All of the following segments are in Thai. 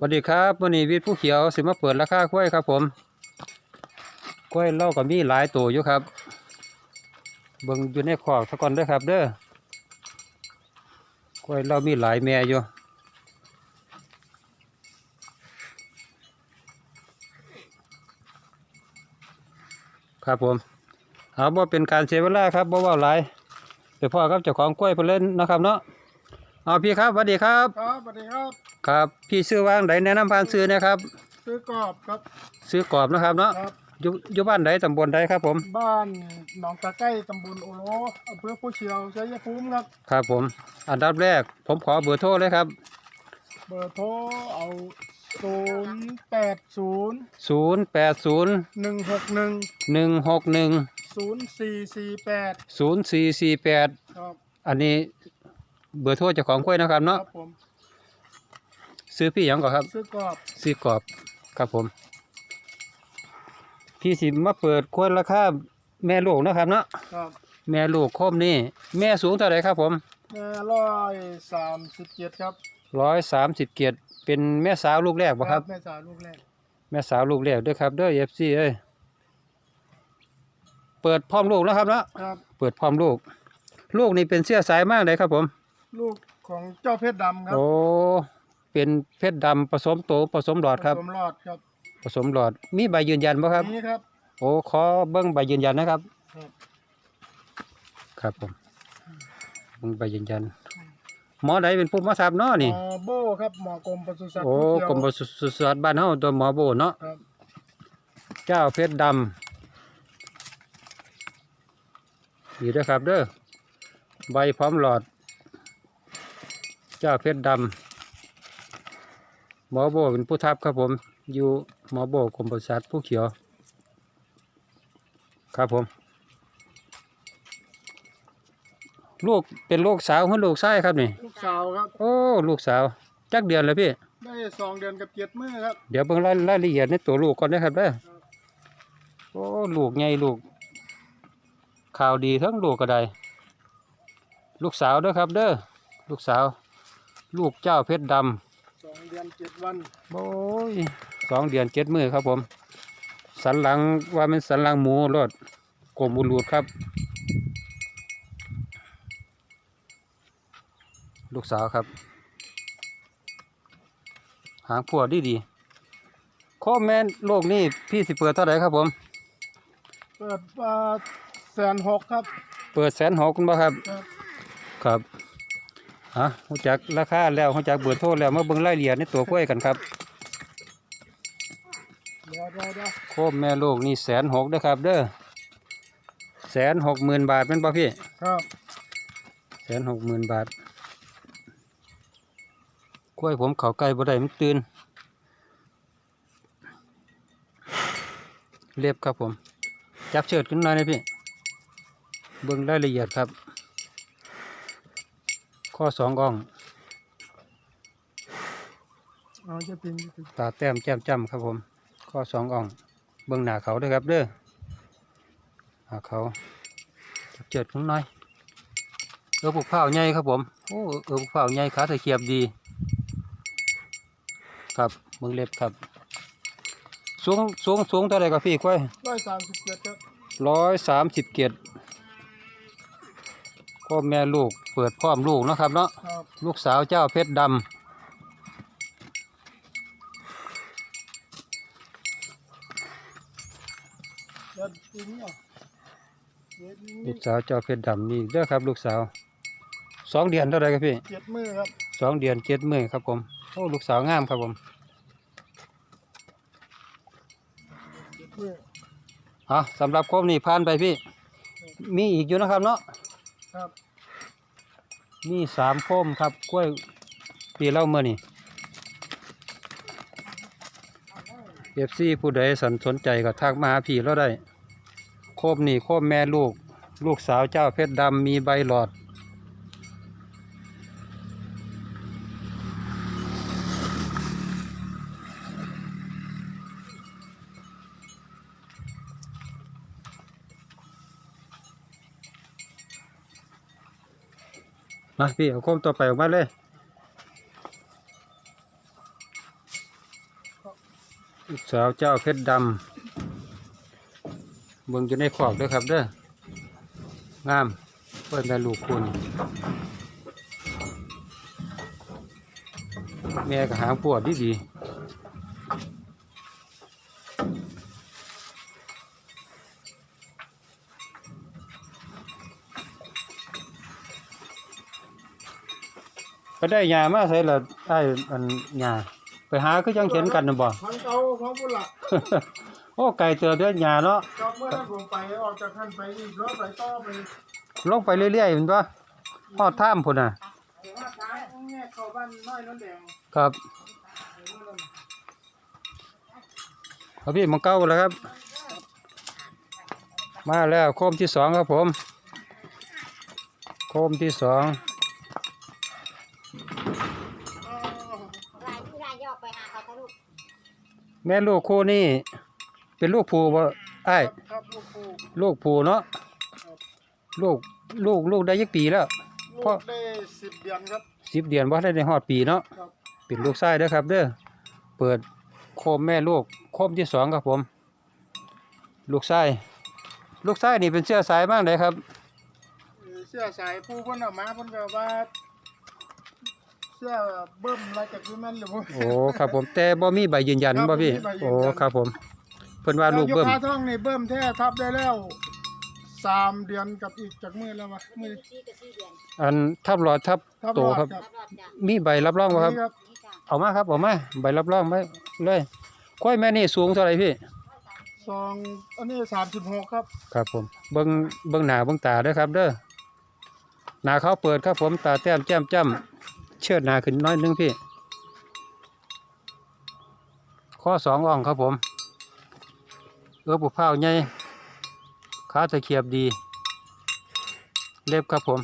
สวัสดีครับวันนี้วิทย์ผู้เขียวสิมาเปิดราคากล้วยครับ ผมกล้วยเล่ากับมีหลายตัวอยู่ครับ เบิ่งอยู่ในขอกซะก่อนด้อครับ เด้อกล้วยเล่ามีหลายแม่อยู่ครับผมเอาว่าเป็นการเสียเวลาครับบ่ว่าหลายไปพ่อครับเจ้าของกล้วยไปเล่นนะครับเนาะเอาพี่ครับสวัสดีครับครับสวัสดีครับ ครับ พี่ซื้อว่างไหนแนะนำผ่านซื้อนะครับ ซื้อกรอบครับ ซื้อกรอบนะครับเนาะครับ อยู่อยู่บ้านไหนตำบลใดครับผมบ้านหนองตะไก้ตำบลโอโลอำเภอผู้เชียวชัยภูมิครับ ครับผม อันดับแรก ผมขอเบอร์โทรเลยครับ เบอร์โทรเอาศูนย์แปดศูนย์0 8 0 หนึ่งหกหนึ่ง1 6 1 ศูนย์สี่สี่แปด0 4 4 8 ครับอันนี้เบอร์โทรเจ้าของกล้วยนะครับคเนาะรับผม ซื้อพี่หยังก่อนครับ ซื้อกรอบซื้อกรอบครับผม พี่สิมาเปิดกล้วยราคาแม่ลูกนะครับเนาะครับแม่ลูกคมนี่ แม่สูงเท่าไหร่ครับผมแม่ร้อยสามสิบเจ็ดครับร้อยสามสิบเกียรเป็นแม่สาวลูกแรกบ่ครับ แม่สาวลูกแรกแม่สาวลูกแรกด้วยครับเด้อเอฟซีเอ้ยเปิดพร้อมลูกแล้วครับเนาะครับ เปิดพร้อมลูก ลูกนี่เป็นเสื้อสายมากเลยครับผม ลูกของเจ้าเพชรดำครับ โอ้ เป็นเพชรดำผสมโตผสมหลอดครับ ผสมรอดครับผสมหลอดมีใบยืนยันบ่ครับ นี่ครับ โอ้ขอเบิ้งใบยืนยันนะครับ ครับ ครับผมเบิ้งใบยืนยัน หมอใดเป็นผู้มาทราบเนาะนี่ หมอโบครับหมอกรมปศุสัตว์โอ้ผู้เขียวกรมปศุสัตว์บ้านเฮาตัวหมอโบเนาะครับเจ้าเพชรดำนี่เด้อครับเด้อใบพร้อมหลอด เจ้าเพชรดำ หมอโบเป็นผู้ทับครับผม อยู่หมอโบกรมปศุสัตว์ผู้เขียว ครับผม ลูกเป็นลูกสาวหรือลูกชายครับนี่ ลูกสาวครับ โอ้ ลูกสาวจักเดือนแล้วพี่ ได้สองเดือนกับเจ็ดมื้อครับ เดี๋ยวเบิ่งรายรายละเอียดในตัวลูกก่อนนะครับเด้อโอ้ลูกใหญ่ลูก ข่าวดีทั้งลูกก็ได้ ลูกสาวเด้อครับ เด้อ ลูกสาว ลูกเจ้าเพชรดส องเดือนเจ็ดวันำโอ้ยสองเดือนเจ็ดมือครับผม สันหลังว่าเป็นสันหลังหมูรถกลมบุรูดครับ ลูกสาวครับ หางผัวดีดีๆข้อแม่นโลกนี้พี่สิเปิดเท่าไหร่ครับผม เปิดมาแสนหกครับ เปิดแสนหกคุณบ่ครับ ครับครับ ฮะหูจักราคาแล้วหูจักเบอร์โทรแล้วมาเบิ่งรายละเอียดในตัวกล้วยกันครับเดี๋ยวเดี๋ยวเดี๋ยวโคมแม่ลูกนี่แสนหกเด้อครับ เด้อแสนหกหมื่นบาทเป็นป่ะพี่ ครับแสนหกหมื่นบาทกล้วยผมเขาไก่บ่ได้มันตื่นเรียบครับผม จับเชิดขึ้นหน่อยนะพี่ เบิ่งรายละเอียดครับ ข้อสองอ่อง เอาจะปิงจะปิงตาแต้มแจ่มจ้ำครับผม ข้อสองอ่อง เบื้องหน้าเขาด้วยครับเด้อหน้าเขาจับเจิดข้างในเออผูกเผาใหญ่ครับผม โอ้เออผูกเผาใหญ่ขาตะเขียบดี ครับเบื้องเล็บครับ สูงสูงสูงเท่าไหรครับพี่ก้อยร้อยสามสิบเจ็ดครับร้อยสามสิบเกียรก็แม่ลูกเปิดพร้อมลูกเนาะครับเนาะครับลูกสาวเจ้าเพชรดำเดี๋ยวปิงอะเจ็ดลูกสาวเจ้าเพชรดำนี่เด้อครับ ลูกสาวสองเดือนเท่าไรครับพี่เจ็ดมื้อครับสองเดือนเจ็ดมื้อครับผมโอ้ลูกสาวงามครับผมเจ็ดมื้ออะสำหรับโคมนี่ผ่านไปพี่ มีอีกอยู่นะครับเนาะ ครับ มีสามโคมครับกล้วยปีเล่าเมื่อนี่เอฟซีผู้ใดสนสนใจก็ทักมาหาพี่เราได้ โคมนี่โคมแม่ลูก ลูกสาวเจ้าเพชรดำมีใบหลอด มาพี่เอาโคมต่อไปออกมาเลยสาวเจ้าเพชรดำเบิ่งอยู่ในขอบด้วยครับเด้องามเปิดแม่ลูกคุณแม่ก็หางปวดดีดี ไปได้ยามาใส่ละไอ้อันยาไปหาคือจังเข็นกันน่ะบ่ทั้งเก่าของบุญละโอ้ไก่เตือเด้อยาเนาะจอบเมื่อนั้นผมไปออกจากท่านไปอีกแล้วไปต่อไปลงไปเรื่อยๆเห็นปะฮอดถ้ำพุ่นน่ะเห็นว่าทางแง่เข้าบ้านน้อยน้นแดงครับเอาพี่มังเก้าแล้วครับ มาแล้วโคมที่สองครับผม โคมที่สอง รายที่รายย่อไปหาเขาทะลุ แม่ลูกคู่นี่ เป็นลูกผูบ่ไอ้ายครับลูกปูลูกผูเนาะลูกลูกลูกได้ยักปีแล้ว ลูพ่อกได้สิบเดือนครับ สิบเดือนว่าได้ในฮอดปีเนาะครับ เป็นลูกไส้เด้อครับ เด้อเปิดโคมแม่ลูกโคมที่สองครับผม ลูกไส้ลูกไส้นี่เป็นเสื้อสายมากเลยครับเอ่อเสื้อสายผู้เพิ่นเอามาเพิ่นก็ว่า เสื้อเบิ่มมาจากยูแมนหรือบ่โอ้ครับผมแต่บ่มีใบยืนยันครับบ่พี่บ่มีใบยืนยันโอ้ครับผมเพิ่นว่าลูกเบิ่มยคาท้องนี่เบิ่มแท้ทับได้แล้วสามเดือนกับอีกจากมือแล้ววะมือชี้กับชี้เดือนอันทับหลอดทับทับโตรอดครับรับรอดจ้ะมีใบรับรองบ่ครับนี่ครับนี่จ้ะเอามาครับเอามาใบรับรองไว้เลยค่อยแม่นี่สูงเท่าไหร่พี่ซองอันนี้สามสิบหกครับ ครับผมเบิ่งเบิ่งหน้าเบิ่งตาเด้อครับ เด้อหน้าเขาเปิดครับผมตาแต้มแจ่มจ้ำ เชิดหน้าขึ้นน้อยหนึงพี่ ข้อสองอ่องครับผม เออบุกเผาวใหญ่ขาตะเขียบดี เล็บครับผม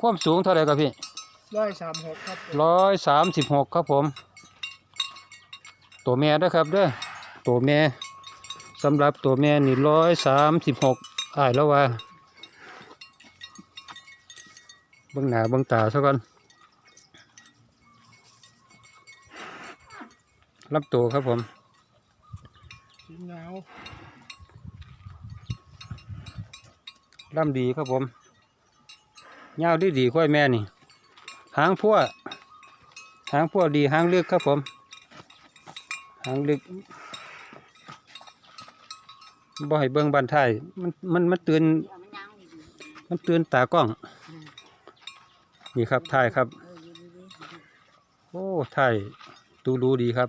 ความสูงเท่าไหร่ครับพี่ร้อยสามหกครับร้อยสามสิบหกครับผม ตัวแม่เด้อครับเด้อตัวแม่สำหรับตัวแม่นี่ร้อยสามสิบหกอ้ายแล้วว่า เบิ่งหน้าเบิ่งตาซะก่อนรับตัวครับผมสีเหงาล่ำดีครับผมเงาวดีดีๆค่อยแม่นี่ หางพัวหางพัวดีหางลึกครับผม หางลึกบ่ให้เบิ่งบันทายมันมันมันเตือนเดี๋ยวมันยังดีมันเตือนตากล้อง นี่ครับถ่ายครับๆเอออยู่ดีโอ้ถ่ายดูดูดีครับ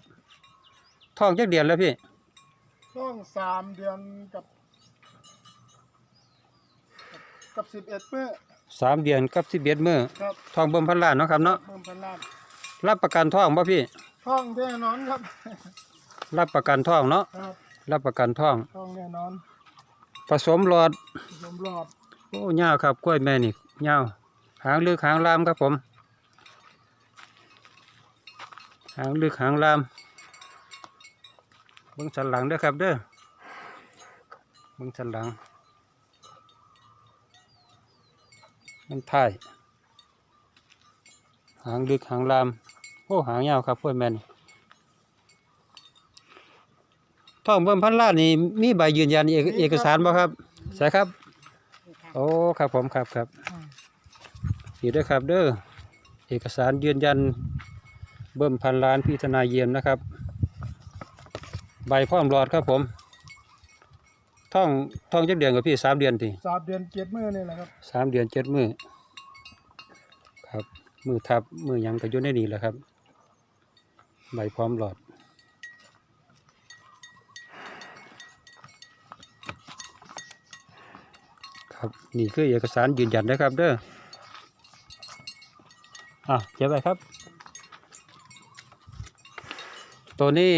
ท้องจักเดือนแล้วพี่ช่องสามเดือนกับ กับสิบเอ็ดเมื่อสามเดือนกับสิบเอ็ดมื้อครับท้องเบิ่มพันล้านเนาะครับเนาะเพิ่มพันล้านรับประกันท้องบ่พี่ช่องแน่นอนครับ รับประกันท้องเนาะครับรับประกันท้องช่องแน่นอน ผสมหลอดลมรอบโอ้ยาวครับกล้วยแม่นี่ยาว หางลึกหางลามครับผม หางลึกหางลามเบิ้งสันหลังเด้อครับเด้อเบิ้งสันหลังมันถ่ายหางลึกหางลามโอ้หางยาวครับกล้วยแมนี่องเบิ่มพันล้านนี่มีใบยืนยันเอกสารบ่ครับ ใช่ครับ โอ้ ครับผมครับครับ นี่ด้วยครับเด้อเอกสารยืนยันเบิ่มพันล้านพิธนาเยี่ยมนะครับ ใบพร้อมรอดครับผมท่องท่องจักเดือนกับพี่สามเดือนทีสามเดือนเจ็ดมื่อนี่แหละครับสามเดือนเจ็ดมือครับ มือทับมือหยังก็อยู่ในนี่แหละครับ ใบพร้อมหลอด ครับนี่คือเอกสารยืนยันนะครับเด้อ อะเก็บไว้ครับ ตัวนี้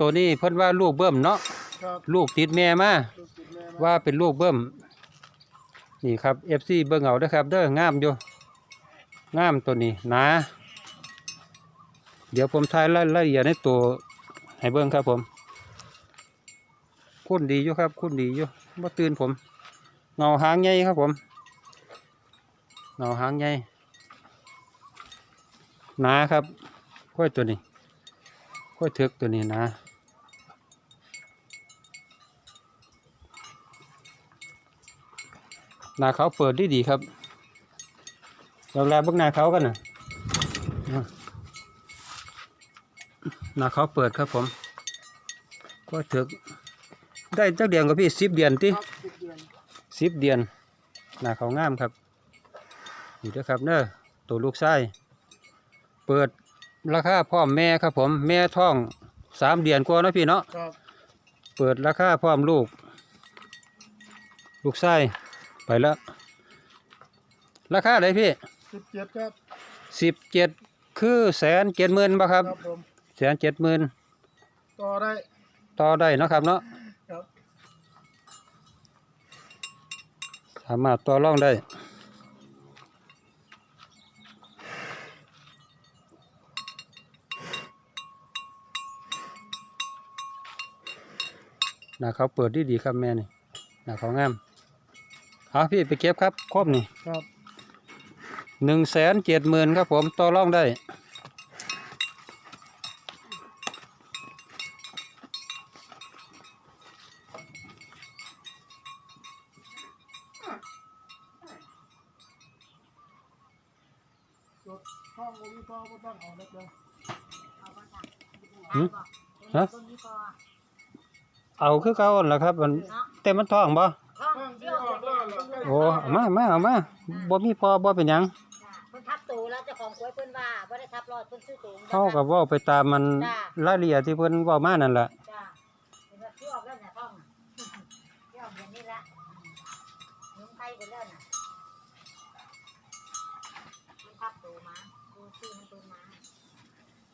ตัวนี้เพิ่นว่าลูกเบิ่มเนาะครับลูกติดแม่มาลูกติดแม่มาว่าเป็นลูกเบิ่มนี่ครับ FC เบิ่งเอาเด้อครับเด้องามอยู่งามตัวนี้หนาเดี๋ยวผมถ่ายรายละเอียดในตัวให้เบิ่งครับผมคุ้นดีอยู่ครับคุ้นดีอยู่บ่ตื่นผมเงาหางใหญ่ครับผมเงาหางใหญ่ หนาครับค่อยตัวนี้ค่อยเถึกตัวนี้นะหนาเขาเปิดดีดีครับเราแลบิ่งหนาเขากันนะหนาเขาเปิดครับผมก็ถึกได้จักเดือนกับพี่สิบเดือนติครับสิบเดือนนหนาเขางามครับนี่ด้อครับเน้อตัวลูกไส้ ปิดราคาพร้อมแม่ครับผมแม่ท้องสามเดือนกว่าเนาะพี่เนาะครับเปิดราคาพร้อมลูก ลูกไส้ไปแล้วราคาไหนพี่สิบเจ็ดครับสิบเจ็ดคือแสนเจ็ดหมื่นบ่ครับครับผมแสนเจ็ดหมื่นต่อได้ต่อได้เนาะครับเนาะครับสามารถต่อรองได้ น้าเขาเปิดดีดีๆครับแม่นี่หน้าเขางามเอาพี่ไปเก็บครับครบนี่ครับหนึ่งแสนเจ็ดหมื่นครับผมต่อรองได้รถห้องบริพอก็ต้องเอาเล็กเลยหืมฮะต้นนี้พอ เอาคือเก่าหั่นล่ะครับมันเนาะแต่มันท้องบ่ห้องห้องเที่ที่ยวออกแล้วเหรอโอ้เอามามาเอามาบ่มีพอบ่เป็นหยังเพิ่นทับตูแล้วเจ้าของกล้วยเพิ่นว่าบ่ได้ทับรอดเพิ่นซื้อตูเฮาก็เว้าไปตามมันจ้ะรายละเอียดที่เพิ่นเว้ามานั่นล่ะ จ้าเห็นว่าที่ออกแล้วเนี่ยห้องที่ออกอย่างนี้ละนุ่มไข่ไปแล้วน่ะมันทับตูมาตูซื้อมันตูมา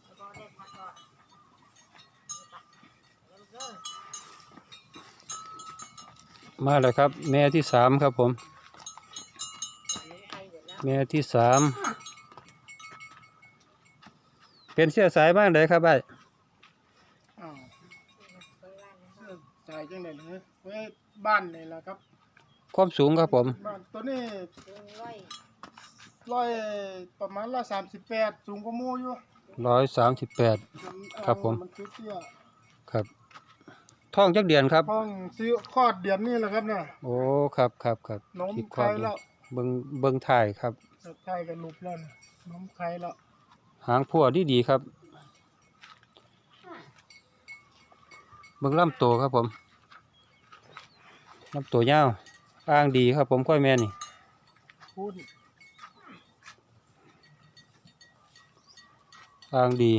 แล้วก็ได้ทับรอดแล้วก็ มาแล้วครับ แม่ที่สามครับผมนุ่มไข่หมดแล้วแม่ที่สามเป็นเสื้อสายบ้างไดครับไอ้อ้าวเคยว่านะจ่ายจังเลยเหรอไว้บ้านนี่แหละครับ ความสูงครับผมบ้านตัวนี้ลุงร้อยร้อยประมาณร้อยสามสิบแปดสูงกว่าหมูอยู่ร้อยสามสิบแปดครับผมมันคือเตี้ยครับ ท้องจักเดือนครับ ห้องซื้อคลอดเดือนนี้แหละครับเนี่ยโอ้ครับครับครับนมคิดไข่ความแล้วเบิ่งเบิ่งถ่ายครับ ไข่กับลูกแล้วเนี่ยนมไข่แล้วหางพัวดีดีๆครับ เบิ่งลำตัวครับผมลำตัวยาวอ้างดีครับผมค่อยแม่นี่ พูดอ้างดี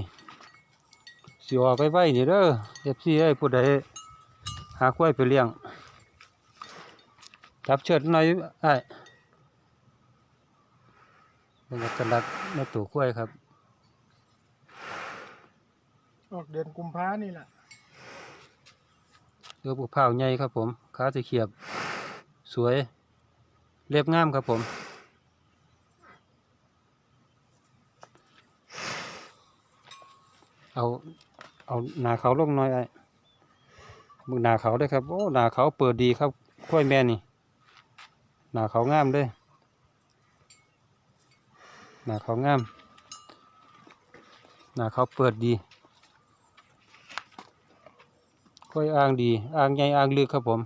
สิออกไปไว้นี่เด้อเอฟซีเอ้ยผู้ใด หากล้วยไปเลี้ยงจับเชิดหน่อยไอ้ายเบิ่งอัตลักษณ์ในตัวกล้วยครับ ออกเดือนกุมภานี่แหละเรือบุกเผาวใหญ่ครับผมขาตะเขียบ สวย เรียบงามครับผมเอา เอาหนาเขาลงหน่อยไอ้ มึงหนาเขาได้อครับ โอ้หนาเขาเปิดดีครับค่อยแม่นี่หนาเขางามเลยหนาเขางามหนาเขาเปิดดีค่อยอ่างดีอ่างใหญ่อ่างลึกครับผม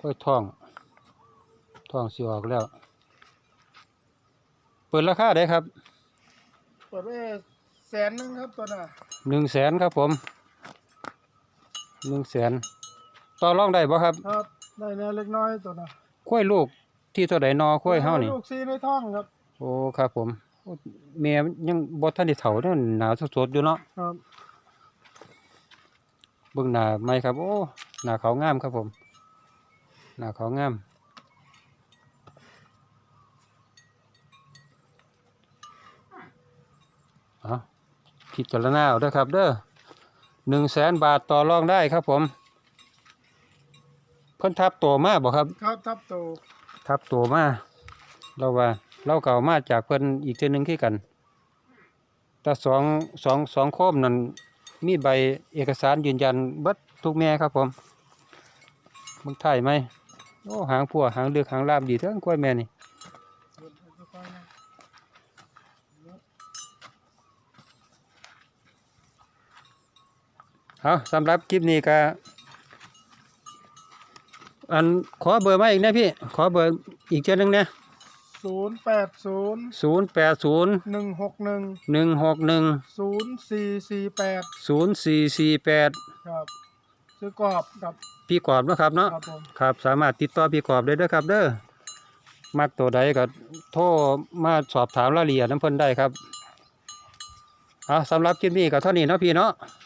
ค่อยท่องท่องสิออกแล้ว เปิดราคาได้ครับ เปิดไว้แสนหนึงครับตัวน่ะหนึ่งแสนครับผม หนึ่งแสนต่อรองได้บ่ครับครับ ได้แน่เล็กน้อยตัวน่ะข้วยลูกที่เท่าใดนอข้วยเฮานี่ ลูกซีในท้องครับ โอ้ครับผมโอ้แม่ยังบ่ทันได้เฒ่าเด้อหนาวสดๆอยู่เนาะครับเบิ่งหน้าไหมครับ โอ้หน้าเขางามครับผม หน้าเขางามเอาพิจารณาเอาเด้อครับเด้อ หนึ่งแสนบาทต่อรองได้ครับผมเพิ่นทับตัวมาบ่ครับ ครับทับโตทับตัวมาเราว่าเราเก่ามาจากเพิ่นอีกเทื่อหนึงคือกัน แต่สองสองสองโคมนั่นมีใบเอกสารยืนยันเบิดทุกแม่ครับผมมึงถ่ายไหมโอ้หางพัวหางเลือกหางลามดีเทั้งกล้วยแม่นี่ เดี๋ยวค่อยๆนะ เอาสำหรับคลิปนี้ก็อันขอเบอร์มาอีกนะพี่ ขอเบอร์อีกเจ้านึงเนี่ยศูนย์แปดศูนย์ศูนย์แปดศูนย์หนึ่งหกหนึ่งหนึ่งหกหนึ่งศูนย์สี่สี่แปดศูนย์สี่สี่แปดครับซื้อกรอบกับพี่กรอบเนาะครับเนาะครับผมครับสามารถติดต่อพี่กรอบได้เด้อครับ เด้อมักตัวใดก็โทรมาสอบถามรายละเอียดน้ำเพิ่นได้ครับเอาสำหรับคลิปนี้ก็เท่านี้เนาะพี่เนาะครับ